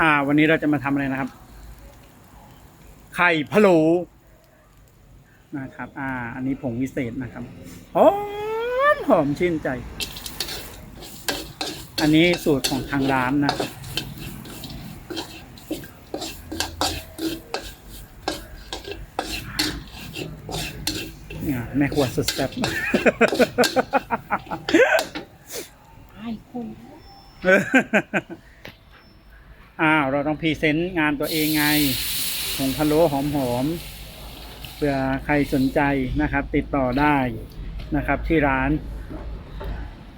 อ่า วันนี้เราจะมาทำอะไรนะครับ ไข่พะโล้นะครับ อ่า อันนี้ผงวิเศษนะครับหอมหอมชื่นใจ อันนี้สูตรของทางร้านนะครับเนี่ยแม่ครัวสุดแซ่บ ไอ้คนเออ อ้าวเราต้องพรีเซนต์งานตัวเองไงผงพะโล้หอมๆเผื่อใครสนใจนะครับ ติดต่อได้นะครับที่ร้าน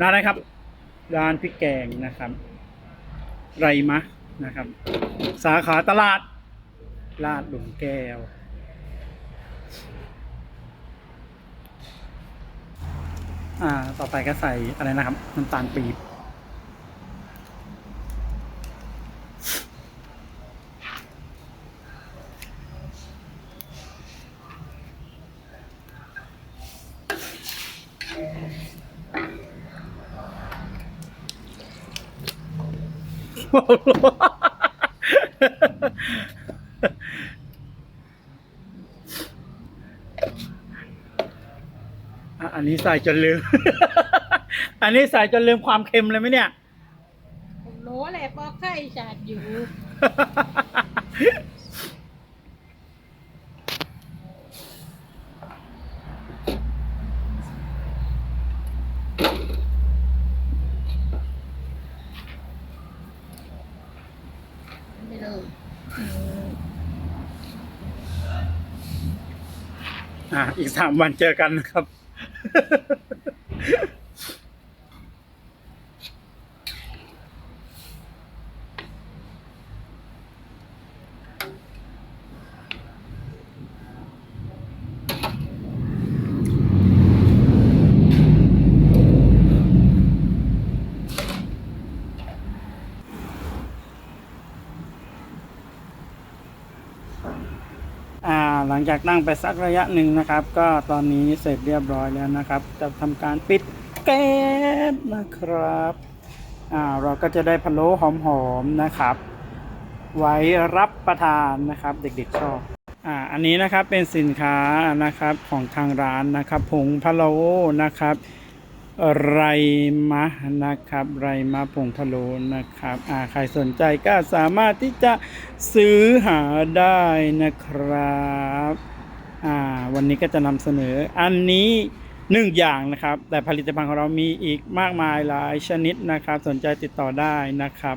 ร้านอะไรครับ ร้านพริกแกงนะครับ ไรมะนะครับ สาขาตลาด ลาดหลุมแก้ว อ่า ต่อไปก็ใส่อะไรนะครับน้ำตาลปี๊บ อะอันนี้ใส่จนลืม อันนี้ใส่จนลืมความเค็มเลยไหมเนี่ย ผมรู้แหละพอไข่ชาดอยู่ ไม่เลยอะอีกสามวันเจอกันนะครับ หลังจากนั่งไปสักระยะหนึ่งนะครับ ก็ตอนนี้เสร็จเรียบร้อยแล้วนะครับ จะทำการปิดแก๊สนะครับอ่าเราก็จะได้พะโล้หอมๆนะครับ ไว้รับประทานนะครับ เด็กๆชอบอ่าอันนี้นะครับเป็นสินค้านะครับของทางร้านนะครับผงพะโล้นะครับ ไรมะนะครับ ไรมะผงพะโลนะครับอ่าใครสนใจก็สามารถที่จะซื้อหาได้นะครับอ่าวันนี้ก็จะนำเสนออันนี้หนึ่งอย่างนะครับ แต่ผลิตภัณฑ์ของเรามีอีกมากมายหลายชนิดนะครับ สนใจติดต่อได้นะครับ